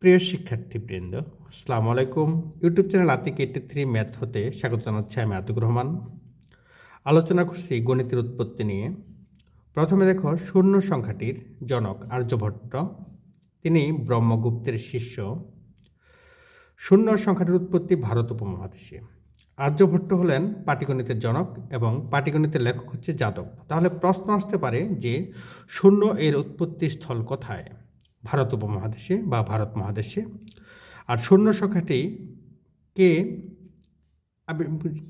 প্রিয় শিক্ষার্থীবৃন্দ, আসসালামু আলাইকুম। YouTube channel Atik eighty three math হতে স্বাগত জানাচ্ছি আমি আতিক রহমান। আলোচনা করছি গণিতের উৎপত্তি নিয়ে। প্রথমে দেখো, শূন্য সংখ্যাটির জনক আর্যভট্ট। তিনি ব্রহ্মগুপ্তের শিষ্য। শূন্য সংখ্যাটির উৎপত্তি ভারত উপমহাদেশে। আর্যভট্ট হলেন পাটিগণিতের জনক এবং পাটিগণিতের লেখক হচ্ছে যাদব। তাহলে প্রশ্ন আসতে পারে যে, শূন্য এর উৎপত্তি স্থল কোথায়? ভারত উপমহাদেশে বা ভারত মহাদেশে। আর শূন্য সংখ্যাটি কে?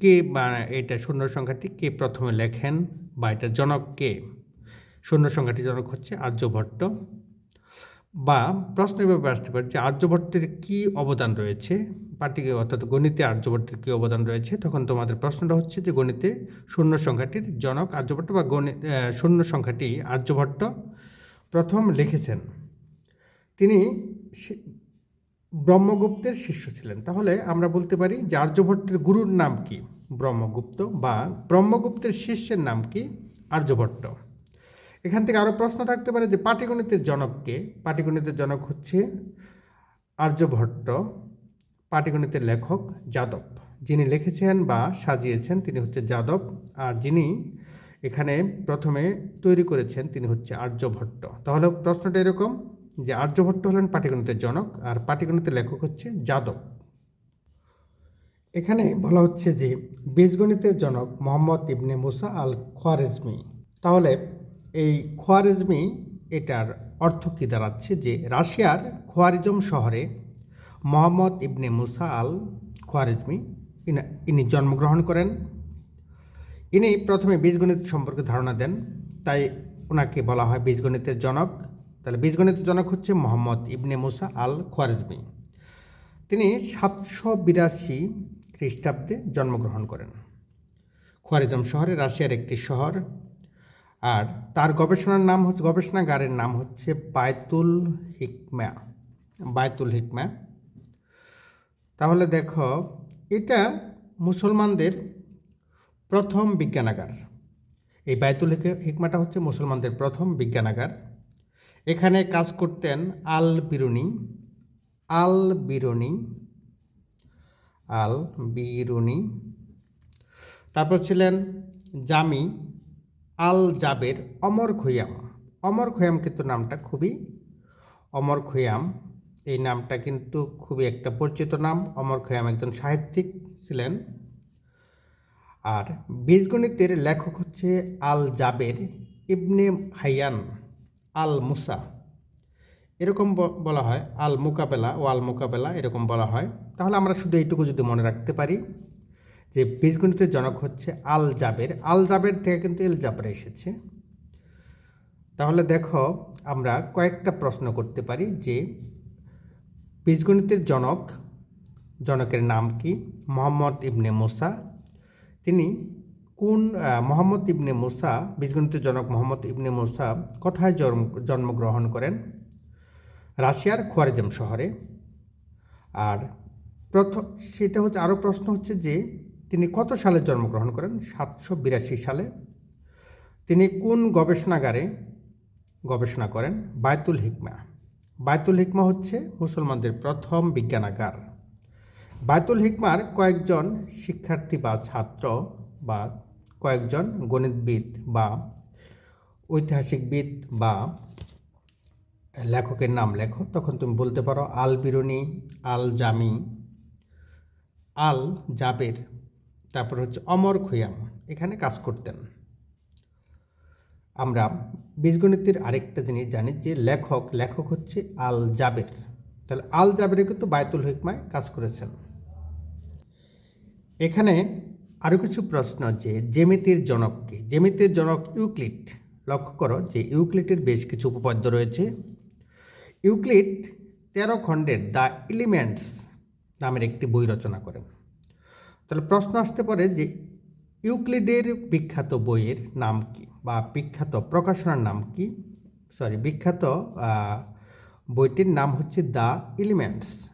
কে বা এটা শূন্য সংখ্যাটি কে প্রথমে লেখেন বা এটা জনক কে? শূন্য সংখ্যাটি জনক হচ্ছে আর্যভট্ট। বা প্রশ্ন এভাবে আসতে পারে যে আর্যভট্টের কী অবদান রয়েছে? পাটিকে অর্থাৎ গণিতে আর্যভট্টের কী অবদান রয়েছে? তখন তোমাদের প্রশ্নটা হচ্ছে যে গণিতে শূন্য সংখ্যাটির জনক আর্যভট্ট বা গণিত শূন্য সংখ্যাটি আর্যভট্ট প্রথম লিখেছেন। তিনি ব্রহ্মগুপ্তের শিষ্য ছিলেন। তাহলে আমরা বলতে পারি যে আর্যভট্টের গুরুর নাম কি? ব্রহ্মগুপ্ত বা ব্রহ্মগুপ্তের শিষ্যের নাম কি? আর্যভট্ট। এখান থেকে আরও প্রশ্ন থাকতে পারে যে পাটিগণিতের জনককে পাটিগণিতের জনক হচ্ছে আর্যভট্ট, পাটিগণিতের লেখক যাদব। যিনি লিখেছেন বা সাজিয়েছেন তিনি হচ্ছে যাদব, আর যিনি এখানে প্রথমে তৈরি করেছেন তিনি হচ্ছে আর্যভট্ট। তাহলে প্রশ্নটা এরকম যে আর্যভট্ট হলেন পাটিগণিতের জনক আর পাটিগণিতের লেখক হচ্ছে যাদব। এখানে বলা হচ্ছে যে বীজগণিতের জনক মোহাম্মদ ইবনে মুসা আল খোয়ারেজমি তাহলে এই খোয়ারেজমি এটার অর্থ কী দাঁড়াচ্ছে? যে রাশিয়ার খোয়ারিজম শহরে মোহাম্মদ ইবনে মুসা আল খোয়ারেজমি ইনা- জন্মগ্রহণ করেন। ইনি প্রথমে বীজগণিত সম্পর্কে ধারণা দেন। তাই ওনাকে বলা হয় বীজগণিতের জনক। তাহলে বীজগণিতের জনক হচ্ছে মোহাম্মদ ইবনে মুসা আল খোয়ারেজমি তিনি সাতশো বিরাশি খ্রিস্টাব্দে জন্মগ্রহণ করেন। খোয়ারিজম শহরে রাশিয়ার একটি শহর। আর তার গবেষণার নাম হচ্ছে, গবেষণাগারের নাম হচ্ছে বায়তুল হিকমা বায়তুল হিকমা। তাহলে দেখো, এটা মুসলমানদের প্রথম বিজ্ঞানাগার। এই বায়তুল হিক- হিকমাটা হচ্ছে মুসলমানদের প্রথম বিজ্ঞানাগার। এখানে কাজ করতেন আল বিরুনি আল বিরুনি আল বিরুনি। তারপর ছিলেন জামি আল জাবের অমর খৈয়াম। অমর খৈয়াম কিন্তু নামটা খুবই, অমর খৈয়াম, এই নামটা কিন্তু খুবই একটা পরিচিত নাম। অমর খৈয়াম একজন সাহিত্যিক ছিলেন। আর বীজগণিতের লেখক হচ্ছে আল জাবের ইবনে হাইয়ান। আল মুসা এরকম বলা হয় আল মোকাবেলা ও আল মোকাবেলা এরকম বলা হয়। তাহলে আমরা শুধু এইটুকু যদি মনে রাখতে পারি যে বীজগণিতের জনক হচ্ছে আল জাবের আল জাবের থেকে কিন্তু এল জাবের এসেছে। তাহলে দেখো, আমরা কয়েকটা প্রশ্ন করতে পারি যে বীজগণিতের জনক, জনকের নাম কি? মোহাম্মদ ইবনে মোসা। তিনি কোন মোহাম্মদ ইবনে মুসা বীজগণিতের জনক মোহাম্মদ ইবনে মুসা কোথায় জন্ম, জন্মগ্রহণ করেন? রাশিয়ার খোয়ারিজম শহরে। আর প্রথম সেটা হচ্ছে আরও প্রশ্ন হচ্ছে যে, তিনি কত সালে জন্মগ্রহণ করেন? সাতশো বিরাশি সালে। তিনি কোন গবেষণাগারে গবেষণা করেন? বায়তুল হিকমা। বায়তুল হিকমা হচ্ছে মুসলমানদের প্রথম বিজ্ঞানাগার। বায়তুল হিকমার কয়েকজন শিক্ষার্থী বা ছাত্র বা কয়েকজন গণিতবিদ বা ঐতিহাসিকবিদ বা লেখকের নাম লেখো, তখন তুমি বলতে পারো আল বিরুনি, আল জামি, আল জাবের, তারপর হচ্ছে অমর খৈয়াম, এখানে কাজ করতেন। আমরা বীজগণিতের আরেকটা জিনিস জানি যে লেখক লেখক হচ্ছে আল জাবের। তাহলে আল জাবের কিন্তু বায়তুল হিকমায় কাজ করেছেন। এখানে আরও কিছু প্রশ্ন যে জ্যামিতির জনককে জেমিতির জনক ইউক্লিড। লক্ষ্য করো যে ইউক্লিডের বেশ কিছু উপপাদ্য রয়েছে। ইউক্লিড তেরো খণ্ডের দ্য এলিমেন্টস নামের একটি বই রচনা করেন। তাহলে প্রশ্ন আসতে পারে যে ইউক্লিডের বিখ্যাত বইয়ের নাম কি বা বিখ্যাত প্রকাশনার নাম কি? সরি, বিখ্যাত বইটির নাম হচ্ছে দ্য এলিমেন্টস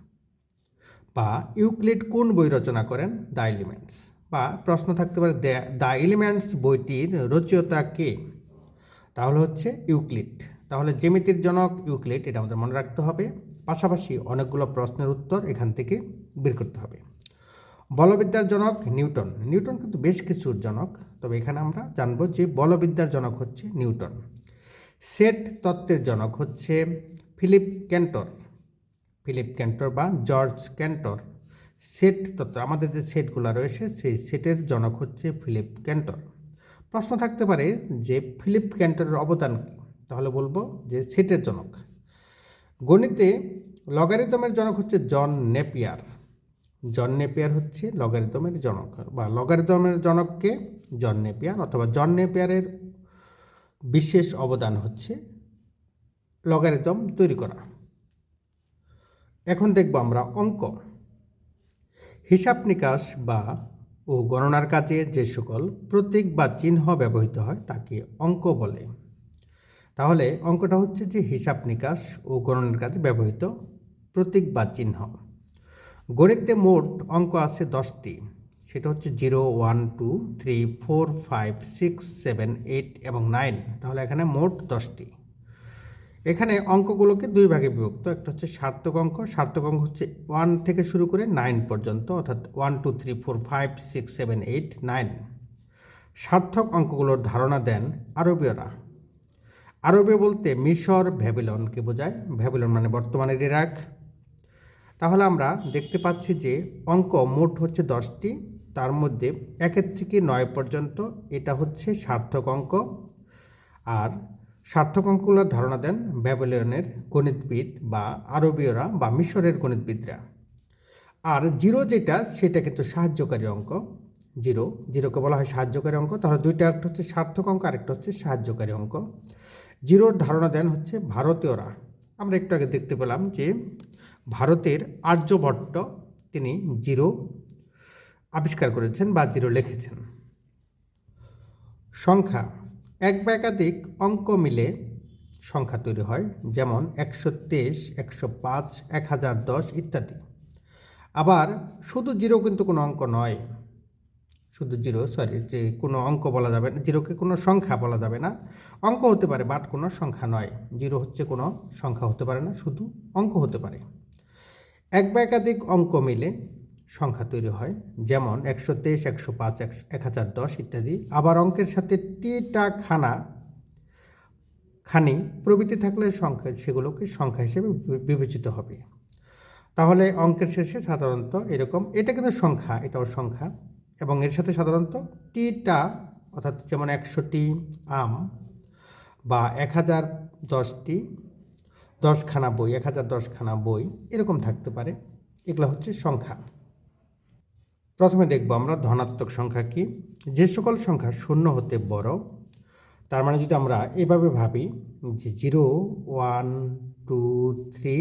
বা ইউক্লিড কোন বই রচনা করেন? The Elements. বা প্রশ্ন থাকতে পারে দ্য এলিমেন্টস বইটির রচয়িতা কে? তাহলে হচ্ছে ইউক্লিড। তাহলে জ্যামিতির জনক ইউক্লিড, এটা আমাদের মনে রাখতে হবে। পাশাপাশি অনেকগুলো প্রশ্নের উত্তর এখান থেকে বের করতে হবে। বলবিদ্যার জনক নিউটন। নিউটন কিন্তু বেশ কিছুর জনক, তবে এখানে আমরা জানব যে বলবিদ্যার জনক হচ্ছে নিউটন। সেট তত্ত্বের জনক হচ্ছে ফিলিপ ক্যান্টর। ফিলিপ ক্যান্টর বা জর্জ ক্যান্টর। সেট তত্ত্ব, আমাদের যে সেটগুলো রয়েছে, সেই সেটের জনক হচ্ছে ফিলিপ ক্যান্টর। প্রশ্ন থাকতে পারে যে ফিলিপ ক্যান্টরের অবদান কী? তাহলে বলব যে সেটের জনক। গণিতে লগারিদমের জনক হচ্ছে জন নেপিয়ার। জন নেপিয়ার হচ্ছে লগারিদমের জনক, বা লগারিদমের জনককে জন নেপিয়ার অথবা জন নেপিয়ারের বিশেষ অবদান হচ্ছে লগারিদম তৈরি করা। এখন দেখব আমরা অঙ্ক। হিসাব নিকাশ বা ও গণনার কাজে যে সকল প্রতীক বা চিহ্ন ব্যবহৃত হয়, তাকে অঙ্ক বলে। তাহলে অঙ্কটা হচ্ছে যে হিসাব নিকাশ ও গণনার কাজে ব্যবহৃত প্রতীক বা চিহ্ন। গণিতে মোট অঙ্ক আছে দশটি। সেটা হচ্ছে zero, one, two, three, four, five, six, seven, eight এবং নাইন। তাহলে এখানে মোট দশটি। এখানে অঙ্কগুলোকে দুই ভাগে বিভক্ত, একটা হচ্ছে সার্থক অঙ্ক সার্থক অঙ্ক হচ্ছে ওয়ান থেকে শুরু করে নাইন পর্যন্ত, অর্থাৎ one two three four five six seven eight nine সার্থক অঙ্কগুলোর ধারণা দেন আরবীয়রা। আরবে বলতে মিশর, ভ্যাবিলনকে বোঝায়। ভ্যাবিলন মানে বর্তমানের ইরাক। তাহলে আমরা দেখতে পাচ্ছি যে অঙ্ক মোট হচ্ছে দশটি, তার মধ্যে একের থেকে নয় পর্যন্ত এটা হচ্ছে সার্থক অঙ্ক। আর সার্থক ধারণা দেন ব্যাবিলনের গণিতবিদ বা আরবীয়রা বা মিশরের গণিতবিদরা। আর জিরো যেটা, সেটা কিন্তু সাহায্যকারী অঙ্ক। জিরো, জিরোকে বলা হয় সাহায্যকারী অঙ্ক। তাহলে দুইটা একটা হচ্ছে সার্থক অঙ্ক, আরেকটা হচ্ছে সাহায্যকারী অঙ্ক। জিরোর ধারণা দেন হচ্ছে ভারতীয়রা। আমরা একটু আগে দেখতে পেলাম যে ভারতের আর্যভট্ট তিনি জিরো আবিষ্কার করেছেন বা জিরো লিখেছেন। সংখ্যা এক বা একাধিক অঙ্ক মিলে সংখ্যা তৈরি হয়, যেমন একশো তেইশ, একশো পাঁচ, এক হাজার দশ ইত্যাদি। আবার শুধু জিরো কিন্তু কোনো অঙ্ক নয়। শুধু জিরো সরি যে কোনো অঙ্ক বলা যাবে না, জিরোকে কোনো সংখ্যা বলা যাবে না। অঙ্ক হতে পারে, বাট কোনো সংখ্যা নয়। জিরো হচ্ছে কোনো সংখ্যা হতে পারে না, শুধু অঙ্ক হতে পারে। এক বা একাধিক অঙ্ক মিলে সংখ্যা তৈরি হয়, যেমন একশো তেইশ, একশো পাঁচ, এক হাজার দশ ইত্যাদি। আবার অঙ্কের সাথে টিটা খানা, খানি প্রভৃতি থাকলে সংখ্যা, সেগুলোকে সংখ্যা হিসেবে বিবেচিত হবে। তাহলে অঙ্কের শেষে সাধারণত এরকম, এটা কিন্তু সংখ্যা, এটাও সংখ্যা। এবং এর সাথে সাধারণত টিটা, অর্থাৎ যেমন একশোটি আম বা এক হাজার দশটি দশখানা বই, এক হাজার দশখানা বই, এরকম থাকতে পারে। এগুলো হচ্ছে সংখ্যা। প্রথমে দেখব আমরা ধনাত্মক সংখ্যা কি? যে সকল সংখ্যা শূন্য হতে বড়, তার মানে যদি আমরা এভাবে ভাবি যে জিরো, ওয়ান, টু, থ্রি,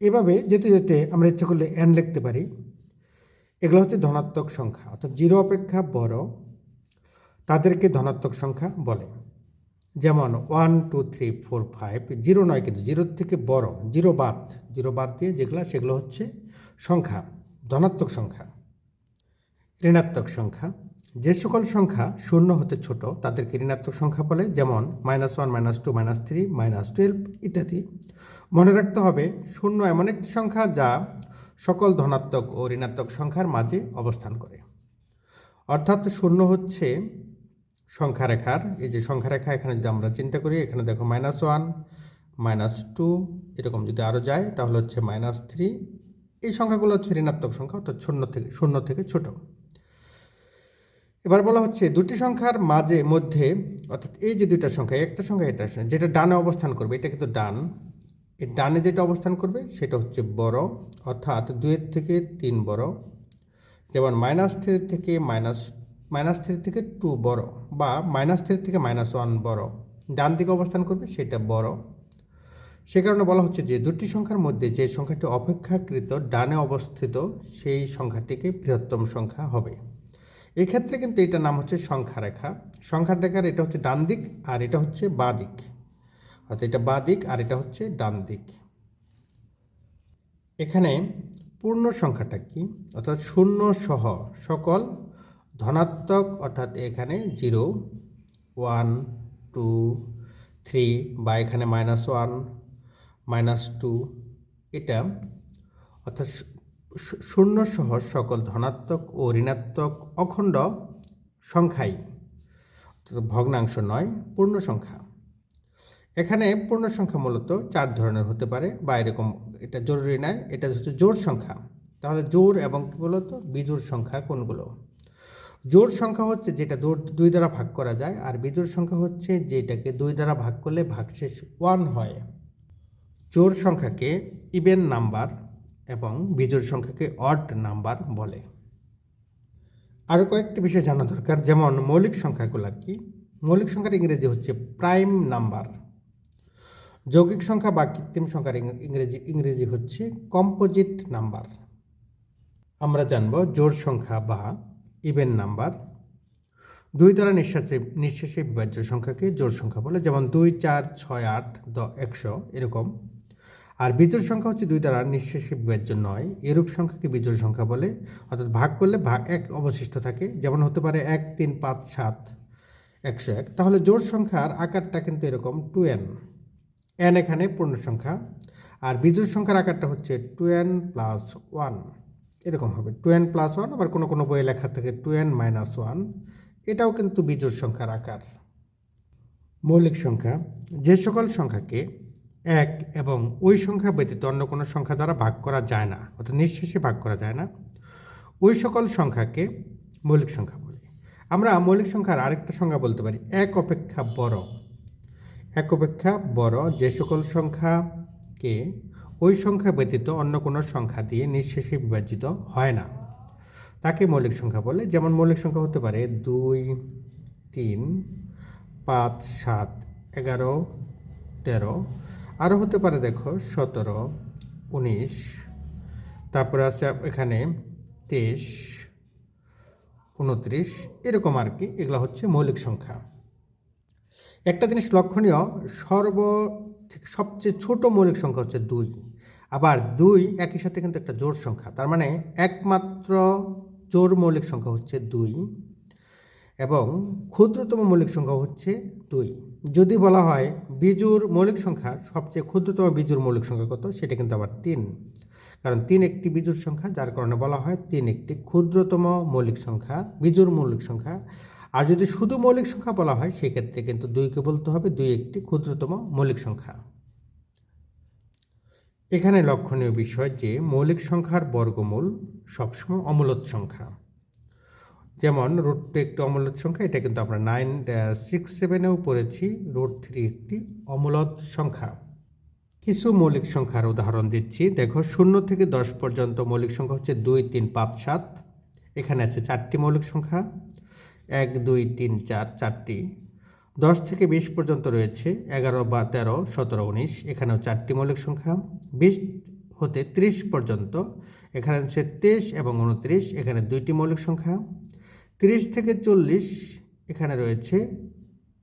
এভাবে যেতে যেতে আমরা ইচ্ছা করলে এন লিখতে পারি। এগুলো হচ্ছে ধনাত্মক সংখ্যা, অর্থাৎ জিরো অপেক্ষা বড় তাদেরকে ধনাত্মক সংখ্যা বলে। যেমন one, two, three, four, five, zero নয় কিন্তু জিরোর থেকে বড়, জিরো বাদ জিরো বাদ দিয়ে যেগুলো সেগুলো হচ্ছে সংখ্যা, ধনাত্মক সংখ্যা। ঋণাত্মক সংখ্যা। যে সকল সংখ্যা শূন্য হতে ছোট, তাদেরকে ঋণাত্মক সংখ্যা বলে, যেমন minus one minus two minus three minus twelve ইত্যাদি। মনে রাখতে হবে, শূন্য এমন একটি সংখ্যা যা সকল ধনাত্মক ও ঋণাত্মক সংখ্যার মাঝে অবস্থান করে। অর্থাৎ শূন্য হচ্ছে সংখ্যা রেখার এই যে সংখ্যা রেখা এখানে যদি আমরা চিন্তা করি, এখানে দেখো মাইনাস ওয়ান মাইনাস টু এরকম যদি আরও যায়, তাহলে হচ্ছে মাইনাস থ্রি এই সংখ্যাগুলো হচ্ছে ঋণাত্মক সংখ্যা, অর্থাৎ শূন্য থেকে শূন্য থেকে ছোট। এবার বলা হচ্ছে দুটি সংখ্যার মাঝে মধ্যে, অর্থাৎ এই যে দুইটা সংখ্যা একটা সংখ্যা, এটা যেটা ডানে অবস্থান করবে, এটা কিন্তু ডান। এই ডানে যেটা অবস্থান করবে, সেটা হচ্ছে বড়, অর্থাৎ দুয়ের থেকে তিন বড়, যেমন মাইনাস থ্রি থেকে মাইনাস মাইনাস থ্রি থেকে টু বড়, বা মাইনাস থ্রি থেকে মাইনাস ওয়ান বড়। ডান দিকে অবস্থান করবে, সেটা বড়। সে কারণে বলা হচ্ছে যে দুটি সংখ্যার মধ্যে যে সংখ্যাটি অপেক্ষাকৃত, ডানে অবস্থিত, সেই সংখ্যাটিকে বৃহত্তম সংখ্যা হবে। এক্ষেত্রে কিন্তু এটার নাম হচ্ছে সংখ্যা রেখা সংখ্যা রেখার এটা হচ্ছে ডান দিক আর এটা হচ্ছে বা দিক। অর্থাৎ এটা বা দিক আর এটা হচ্ছে ডান দিক। এখানে পূর্ণ সংখ্যাটা কি? অর্থাৎ শূন্য সহ সকল ধনাত্মক, অর্থাৎ এখানে জিরো, ওয়ান, টু, থ্রি বা এখানে মাইনাস ওয়ান, মাইনাস টু, এটা অর্থাৎ শূ- শূ- শূন্য সহ সকল ধনাত্মক ও ঋণাত্মক অখণ্ড সংখ্যাই। ভগ্নাংশ নয়, পূর্ণ সংখ্যা। এখানে পূর্ণ সংখ্যা মূলত চার ধরনের হতে পারে, বা এরকম এটা জরুরি নয়, এটা হচ্ছে জোর সংখ্যা। তাহলে জোর এবং কি বলতো বিজোড় সংখ্যা কোনগুলো? জোর সংখ্যা হচ্ছে যেটা দুই দ্বারা ভাগ করা যায়, আর বিজোড় সংখ্যা হচ্ছে যেটাকে দুই দ্বারা ভাগ করলে ভাগশেষ ওয়ান হয়। জোর সংখ্যাকে ইভেন নাম্বার এবং বিজোড় সংখ্যাকে অড নাম্বার বলে। আরও কয়েকটি বিষয় জানা দরকার, যেমন মৌলিক সংখ্যাগুলো কি? মৌলিক সংখ্যার ইংরেজি হচ্ছে প্রাইম নাম্বার যৌগিক সংখ্যা বা কৃত্রিম সংখ্যার ইংরেজি ইংরেজি হচ্ছে কম্পোজিট নাম্বার আমরা জানব জোড় সংখ্যা বা ইভেন নাম্বার দুই দ্বারা নিঃশ্বাসে নিঃশ্বাসে বিভাজ্য সংখ্যাকে জোড় সংখ্যা বলে, যেমন দুই, চার, ছয়, আট, দ, একশো, এরকম। আর বিজোড় সংখ্যা হচ্ছে দুই দ্বারা নিঃশেষে বিভাজ্য নয়। এরূপ সংখ্যাকে বিজোড় সংখ্যা বলে, অর্থাৎ ভাগ করলে ভাগ এক অবশিষ্ট থাকে। যেমন হতে পারে এক, তিন, পাঁচ, সাত, একশো এক। তাহলে জোড় সংখ্যার আকারটা কিন্তু এরকম টু এন। এন এখানে পূর্ণ সংখ্যা, আর বিজোড় সংখ্যার আকারটা হচ্ছে টু এন প্লাস ওয়ান। এরকম হবে। টু এন প্লাস ওয়ান, আবার কোনো কোনো বইয়ে লেখা থাকে টু এন মাইনাস ওয়ান। এটাও কিন্তু বিজোড় সংখ্যার আকার। মৌলিক সংখ্যা, যে সকল সংখ্যাকে এক এবং ওই সংখ্যা ব্যতীত অন্য কোনো সংখ্যা দ্বারা ভাগ করা যায় না, অর্থাৎ নিঃশেষে ভাগ করা যায় না। ওই সকল সংখ্যাকে মৌলিক সংখ্যা বলে। আমরা মৌলিক সংখ্যার আরেকটা সংখ্যা বলতে পারি, এক অপেক্ষা বড়। এক অপেক্ষা বড় যে সকল সংখ্যাকে ওই সংখ্যা ব্যতীত অন্য কোনো সংখ্যা দিয়ে নিঃশেষে বিভাজিত হয় না। তাকে মৌলিক সংখ্যা বলে, যেমন মৌলিক সংখ্যা হতে পারে দুই, তিন, পাঁচ, সাত, এগারো, তেরো আরও হতে পারে, দেখো, সতেরো, উনিশ, তারপরে আছে এখানে তেইশ, উনত্রিশ, এরকম আর কি, এগুলো হচ্ছে মৌলিক সংখ্যা। একটা জিনিস লক্ষণীয়, সর্ব সবচেয়ে ছোট মৌলিক সংখ্যা হচ্ছে দুই, আবার দুই একই সাথে কিন্তু একটা জোর সংখ্যা, তার মানে একমাত্র জোর মৌলিক সংখ্যা হচ্ছে দুই, এবং ক্ষুদ্রতম মৌলিক সংখ্যা হচ্ছে দুই। যদি বলা হয় বিজুর মৌলিক সংখ্যা, সবচেয়ে ক্ষুদ্রতম বিজুর মৌলিক সংখ্যা কত? সেটা কিন্তু আবার তিন। কারণ তিন একটি বিজুর সংখ্যা, যার কারণে বলা হয় তিন একটি ক্ষুদ্রতম মৌলিক সংখ্যা, বিজুর মৌলিক সংখ্যা। আর যদি শুধু মৌলিক সংখ্যা বলা হয়, সেক্ষেত্রে কিন্তু দুইকে বলতে হবে, দুই একটি ক্ষুদ্রতম মৌলিক সংখ্যা। এখানে লক্ষণীয় বিষয় যে, মৌলিক সংখ্যার বর্গমূল সবসময় অমূলত সংখ্যা। যেমন রুট টু একটি অমূলত সংখ্যা, এটা কিন্তু আমরা নাইন সিক্স সেভেনেও পড়েছি। রুট থ্রি একটি অমূলত সংখ্যা। কিছু মৌলিক সংখ্যার উদাহরণ দিচ্ছি। দেখো, শূন্য থেকে দশ পর্যন্ত মৌলিক সংখ্যা হচ্ছে দুই, তিন, পাঁচ, সাত। এখানে আছে চারটি মৌলিক সংখ্যা। এক, দুই, তিন, চার, চারটি। দশ থেকে বিশ পর্যন্ত রয়েছে, এগারো বা তেরো, সতেরো, উনিশ। এখানেও চারটি মৌলিক সংখ্যা। বিশ হতে ত্রিশ পর্যন্ত। এখানে হচ্ছে তেইশ এবং উনত্রিশ। এখানে দুইটি মৌলিক সংখ্যা। তিরিশ থেকে চল্লিশ এখানে রয়েছে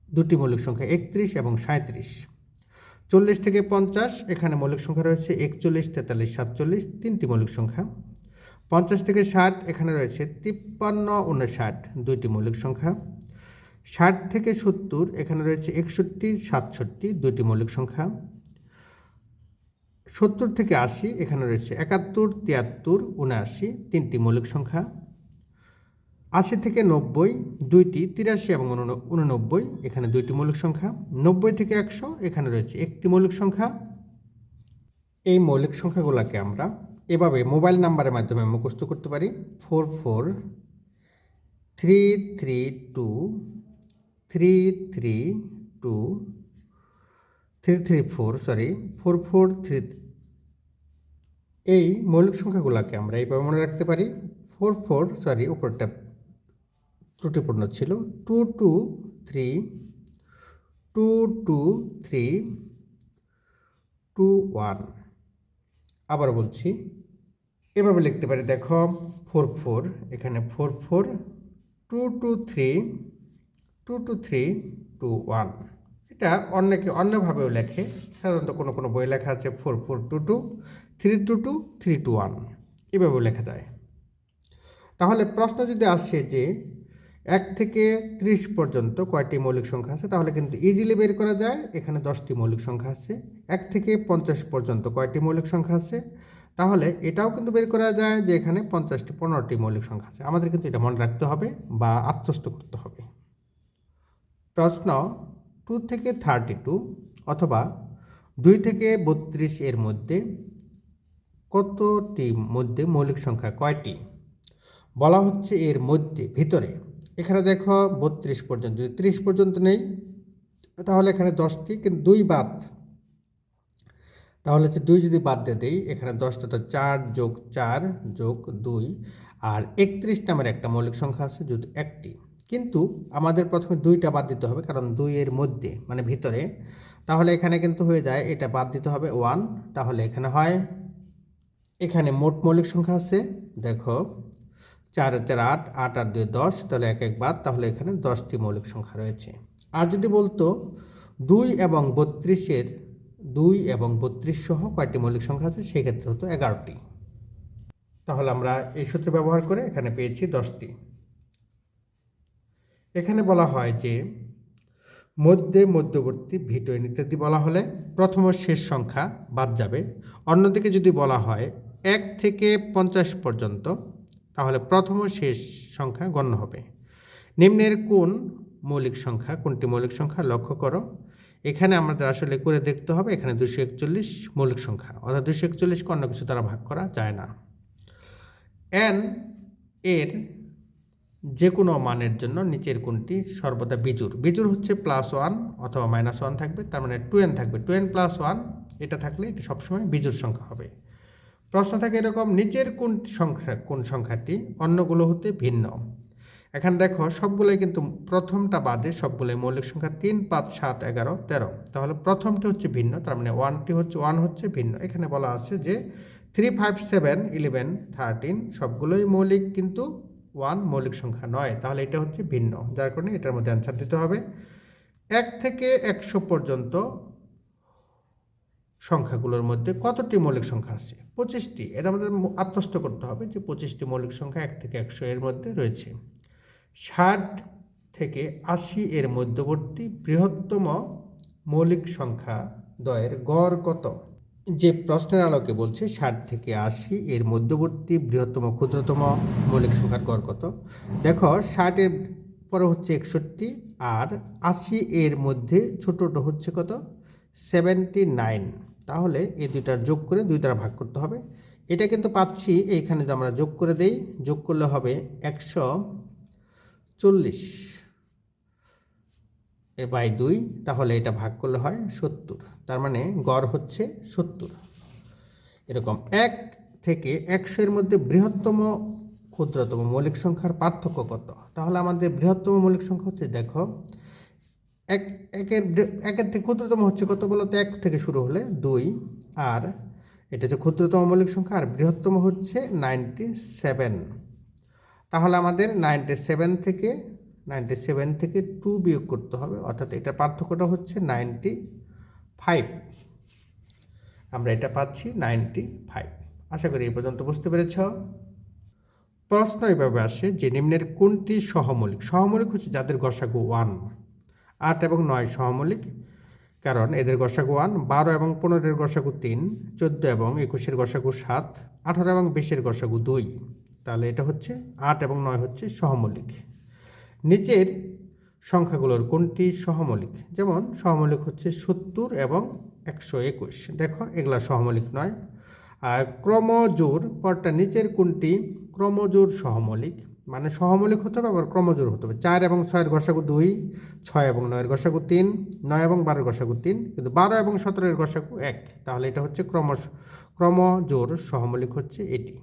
দুটি মৌলিক সংখ্যা, একত্রিশ এবং সাঁত্রিশ চল্লিশ থেকে পঞ্চাশ, এখানে মৌলিক সংখ্যা রয়েছে একচল্লিশ, তেতাল্লিশ, সাতচল্লিশ, তিনটি মৌলিক সংখ্যা। পঞ্চাশ থেকে ষাট, এখানে রয়েছে তিপ্পান্ন, উনষাট, দুইটি মৌলিক সংখ্যা। ষাট থেকে সত্তর, এখানে রয়েছে একষট্টি, সাতষট্টি, দুইটি মৌলিক সংখ্যা। সত্তর থেকে আশি, এখানে রয়েছে একাত্তর, তিয়াত্তর, উনআশি, তিনটি মৌলিক সংখ্যা। আশি থেকে নব্বই, দুইটি তিরাশি এবং উনন- উননব্বই, এখানে দুইটি মৌলিক সংখ্যা। নব্বই থেকে একশো, এখানে রয়েছে একটি মৌলিক সংখ্যা। এই মৌলিক সংখ্যাগুলোকে আমরা এভাবে মোবাইল নাম্বারের মাধ্যমে মুখস্থ করতে পারি। Four four three three two, three three two, three three four, sorry, four four three এই মৌলিক সংখ্যাগুলোকে আমরা এইভাবে মনে রাখতে পারি। ফোর ফোর, সরি, উপরটা ত্রুটিপূর্ণ ছিল। Two two three two two three two one আবার বলছি, এভাবে লিখতে পারি। দেখো ফোর ফোর এখানে four four two two three two two three two one এটা অনেকে অন্যভাবেও লেখে। সাধারণত কোনো কোনো বই লেখা আছে four four two two three two two three two one এভাবেও লেখা যায়। তাহলে প্রশ্ন যদি আসে যে এক থেকে ত্রিশ পর্যন্ত কয়টি মৌলিক সংখ্যা আছে? তাহলে কিন্তু ইজিলি বের করা যায়, এখানে দশটি মৌলিক সংখ্যা আছে। এক থেকে পঞ্চাশ পর্যন্ত কয়টি মৌলিক সংখ্যা আছে? তাহলে এটাও কিন্তু বের করা যায় যে এখানে পঞ্চাশটি, পনেরোটি মৌলিক সংখ্যা আছে। আমাদের কিন্তু এটা মনে রাখতে হবে বা আত্মস্থ করতে হবে। প্রশ্ন, টু থেকে থার্টি টু অথবা দুই থেকে বত্রিশ এর মধ্যে কতটি মধ্যে মৌলিক সংখ্যা কয়টি? বলা হচ্ছে এর মধ্যে, ভিতরে। এখানে দেখো বত্রিশ পর্যন্ত, যদি ত্রিশ পর্যন্ত নেই, তাহলে এখানে দশটি, কিন্তু দুই বাদ। তাহলে হচ্ছে দুই যদি বাদ দিয়ে দিই, এখানে দশটা তো চার যোগ চার যোগ দুই, আর একত্রিশ নামের একটা মৌলিক সংখ্যা আছে যদি একটি। কিন্তু আমাদের প্রথমে দুইটা বাদ দিতে হবে, কারণ দুইয়ের মধ্যে মানে ভিতরে, তাহলে এখানে কিন্তু হয়ে যায়, এটা বাদ দিতে হবে ওয়ান, তাহলে এখানে হয়, এখানে মোট মৌলিক সংখ্যা আছে, দেখো চার চার আট আট আট দুই দশ, তাহলে এক এক বাদ, তাহলে এখানে দশটি মৌলিক সংখ্যা রয়েছে। আর যদি বলতো দুই এবং বত্রিশের, দুই এবং বত্রিশ সহ কয়টি মৌলিক সংখ্যা আছে সেই ক্ষেত্রে হতো এগারোটি। তাহলে আমরা এই সূত্র ব্যবহার করে এখানে পেয়েছি দশটি। এখানে বলা হয় যে মধ্যে মধ্যবর্তী ভিটোইন ইত্যাদি বলা হলে প্রথম ও শেষ সংখ্যা বাদ যাবে। অন্যদিকে যদি বলা হয় এক থেকে পঞ্চাশ পর্যন্ত তাহলে প্রথম ও শেষ সংখ্যা গণ্য হবে। নিম্নের কোন মৌলিক সংখ্যা, কোনটি মৌলিক সংখ্যা লক্ষ্য করো। এখানে আমাদের আসলে করে দেখতে হবে, এখানে দুশো একচল্লিশ মৌলিক সংখ্যা। অর্থাৎ দুশো একচল্লিশকে অন্য কিছু দ্বারা ভাগ করা যায় না। এন এর যে কোনো মানের জন্য নিচের কোনটি সর্বদা বিজুর বিজুর হচ্ছে প্লাস ওয়ান অথবা মাইনাস ওয়ান থাকবে, তার মানে টু এন থাকবে। টু এন প্লাস ওয়ান এটা থাকলে এটা সবসময় বিজুর সংখ্যা হবে। প্রশ্ন থাকে এরকম, নিচের কোন সংখ্যা, কোন সংখ্যাটি? অন্যগুলো হতে ভিন্ন। এখানে দেখো, সবগুলোই কিন্তু প্রথমটা বাদে সবগুলোই মৌলিক সংখ্যা তিন, পাঁচ, সাত, এগারো, তেরো। তাহলে প্রথমটি হচ্ছে ভিন্ন, তার মানে ওয়ানটি হচ্ছে ওয়ান হচ্ছে ভিন্ন। এখানে বলা আছে যে three five seven eleven thirteen সবগুলোই মৌলিক কিন্তু ওয়ান মৌলিক সংখ্যা নয়। তাহলে এটা হচ্ছে ভিন্ন। যার কারণে এটার মধ্যে অ্যান্সার দিতে হবে। এক থেকে একশো পর্যন্ত সংখ্যাগুলোর মধ্যে কতটি মৌলিক সংখ্যা আছে? পঁচিশটি। এটা আমাদের আত্মস্থ করতে হবে যে পঁচিশটি মৌলিক সংখ্যা এক থেকে একশো এর মধ্যে রয়েছে। ষাট থেকে আশি এর মধ্যবর্তী বৃহত্তম মৌলিক সংখ্যা দয়ের গড় কত? যে প্রশ্নের আলোকে বলছে ষাট থেকে আশি এর মধ্যবর্তী বৃহত্তম ক্ষুদ্রতম মৌলিক সংখ্যার গড় কত? দেখো ষাটের পরে হচ্ছে একষট্টি আর আশি এর মধ্যে ছোটোটা হচ্ছে কত? Seventy nine. তাহলে এই দুইটার যোগ করে দুই দ্বারা ভাগ করতে হবে। এটা কিন্তু পাচ্ছি, এইখানে যদি আমরা যোগ করে দেই, যোগ করলে হবে একশো চল্লিশ বাই দুই, তাহলে এটা ভাগ করলে হয় সত্তর। তার মানে গড় হচ্ছে সত্তর। এরকম এক থেকে একশো এর মধ্যে বৃহত্তম ক্ষুদ্রতম মৌলিক সংখ্যার পার্থক্য কত? তাহলে আমাদের বৃহত্তম মৌলিক সংখ্যা হচ্ছে, দেখো এক, একের একের থেকে ক্ষুদ্রতম হচ্ছে কত বলতো এক থেকে শুরু হলে দুই। আর এটা হচ্ছে ক্ষুদ্রতম মৌলিক সংখ্যা, আর বৃহত্তম হচ্ছে নাইনটি সেভেন তাহলে আমাদের নাইনটি সেভেন থেকে নাইনটি সেভেন থেকে টু বিয়োগ করতে হবে, অর্থাৎ এটার পার্থক্যটা হচ্ছে নাইনটি ফাইভ আমরা এটা পাচ্ছি নাইনটি ফাইভ আশা করি এই পর্যন্ত বুঝতে পেরেছ? প্রশ্ন এভাবে আসে যে নিম্নের কোনটি সহমৌলিক? সহমৌলিক হচ্ছে যাদের গসাগু ওয়ান আট এবং নয় সহমৌলিক কারণ এদের গসাগু ওয়ান, বারো এবং পনেরোর গসাগু তিন, চোদ্দ এবং একুশের গসাগু সাত, আঠারো এবং বিশের গসাগু দুই। তাহলে এটা হচ্ছে আট এবং নয় হচ্ছে সহমৌলিক নিচের সংখ্যাগুলোর কোনটি সহমৌলিক যেমন সহমৌলিক হচ্ছে সত্তর এবং একশো একুশ। দেখো, এগুলা সহমৌলিক নয়। আর ক্রমজোর পরটা নিচের কোনটি? ক্রমজোর সহমৌলিক মানে সহমৌলিক হতে হবে, আবার ক্রমজোর হতে হবে। চার এবং ছয়ের গসাগু দুই, ছয় এবং নয়ের গসাগু তিন, নয় এবং বারোর গসাগু তিন, কিন্তু বারো এবং সতেরোর গসাগু এক। তাহলে এটা হচ্ছে ক্রম ক্রমজোর সহমৌলিক হচ্ছে এটি।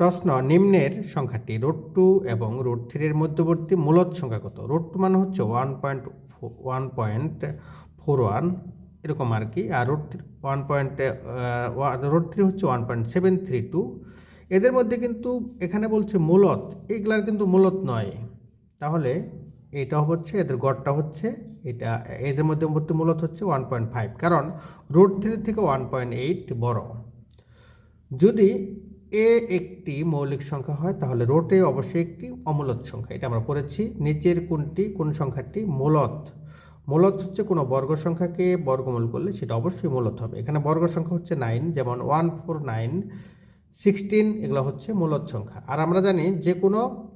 প্রশ্ন, নিম্নের সংখ্যাটি রোড টু এবং রোড থ্রির মধ্যবর্তী মূলত সংখ্যা কত? রোড টু মানে হচ্ছে one point one point four one, এরকম আর কি। আর root three, one point root three হচ্ছে one point seven three two এদের মধ্যে কিন্তু এখানে বলছে মূলত, এগুলার কিন্তু মূলত নয়। তাহলে এটা হচ্ছে, এদের গড়টা হচ্ছে, এটা, এদের মধ্যে মধ্যে মূলত হচ্ছে ওয়ান পয়েন্ট ফাইভ কারণ রোড থ্রি থেকে ওয়ান পয়েন্ট এইট বড়। যদি এ একটি মৌলিক সংখ্যা হয়, তাহলে রোটে অবশ্যই একটি অমূলত সংখ্যা। এটা আমরা পড়েছি, নিচের কোনটি, কোন সংখ্যাটি মূলত? মূলত হচ্ছে কোনো বর্গ সংখ্যাকে বর্গমূল করলে সেটা অবশ্যই মূলত হবে। এখানে বর্গ সংখ্যা হচ্ছে নাইন যেমন ওয়ান ফোর নাইন সিক্সটিন, এগুলো হচ্ছে মূলত সংখ্যা। আর আমরা জানি যে কোনো,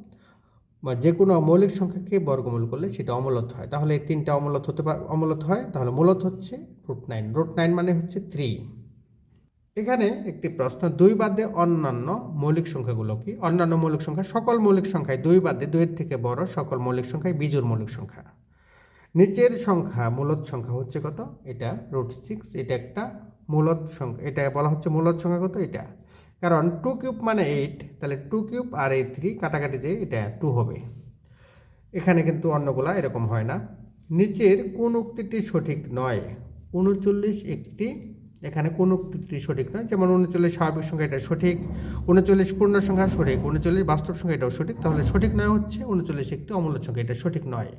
বা যে কোনো মৌলিক সংখ্যাকে বর্গমূল করলে সেটা অমূলত হয়। তাহলে এই তিনটা অমূলত হতে পারে অমূলত হয়। তাহলে মূলত হচ্ছে রুট নাইন। রুট নাইন মানে হচ্ছে থ্রি। এখানে একটি প্রশ্ন, দুই বাদে অন্যান্য মৌলিক সংখ্যাগুলো কি? অন্যান্য মৌলিক সংখ্যা, সকল মৌলিক সংখ্যায় দুই বাদে দুইয়ের থেকে বড় সকল মৌলিক সংখ্যায় বিজোড় মৌলিক সংখ্যা। নিচের সংখ্যা মূলত সংখ্যা হচ্ছে কত? এটা রুট সিক্স, এটা একটা মূলত সংখ্যা, এটা বলা হচ্ছে মূলত সংখ্যা কত? এটা। কারণ টু কিউব মানে এইট, তাহলে টু কিউব আর এই থ্রি কাটাকাটিতে এটা টু হবে। এখানে কিন্তু অন্যগুলা এরকম হয় না। নিচের কোন উক্তিটি সঠিক নয়, উনচল্লিশ একটি, এখানে কোন উক্তিটি সঠিক নয়, যেমন উনচল্লিশ স্বাভাবিক সংখ্যা এটা সঠিক, উনচল্লিশ পূর্ণ সংখ্যা সঠিক, উনচল্লিশ বাস্তব সংখ্যা এটাও সঠিক, তাহলে সঠিক নয় হচ্ছে উনচল্লিশ একটি অমূল্য সংখ্যা এটা সঠিক নয়।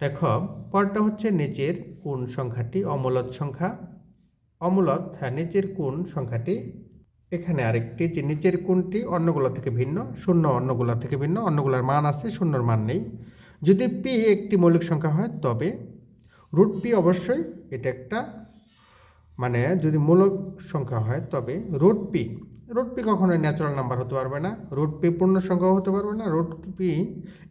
দেখো, পরটা হচ্ছে নিচের কোন সংখ্যাটি অমূলত সংখ্যা অমূলত হ্যাঁ নিচের কোন সংখ্যাটি এখানে আরেকটি যে নিচের কোনটি অন্যগুলো থেকে ভিন্ন, শূন্য অন্যগুলো থেকে ভিন্ন, অন্যগুলোর মান আছে, শূন্যর মান নেই। যদি পি একটি মৌলিক সংখ্যা হয়, তবে রুট পি অবশ্যই এটা একটা মানে যদি মূলক সংখ্যা হয়, তবে রুট পি রুট পি কখনোই ন্যাচারাল নাম্বার হতে পারবে না রুট পি পূর্ণ সংখ্যাও হতে পারবে না রুট পি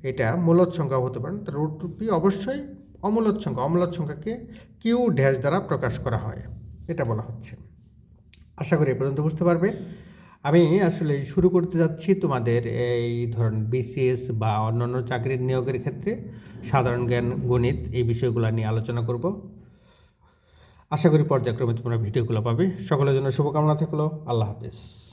এটা মূলত সংখ্যাও হতে পারে না রুট পি অবশ্যই অমূলত সংখ্যা অমূলত সংখ্যাকে কিউ ড্যাশ দ্বারা প্রকাশ করা হয়, এটা বলা হচ্ছে। আশা করি এ পর্যন্ত বুঝতে পারবে। আমি আসলে শুরু করতে যাচ্ছি তোমাদের এই ধরন বিসিএস বা অন্যান্য চাকরির নিয়োগের ক্ষেত্রে। সাধারণ জ্ঞান, গণিত এই বিষয়গুলো নিয়ে আলোচনা করব। আশা করি পর্যায়ক্রমে তোমরা ভিডিওগুলো পাবে। সকলের জন্য শুভকামনা থাকল। আল্লাহ হাফেজ।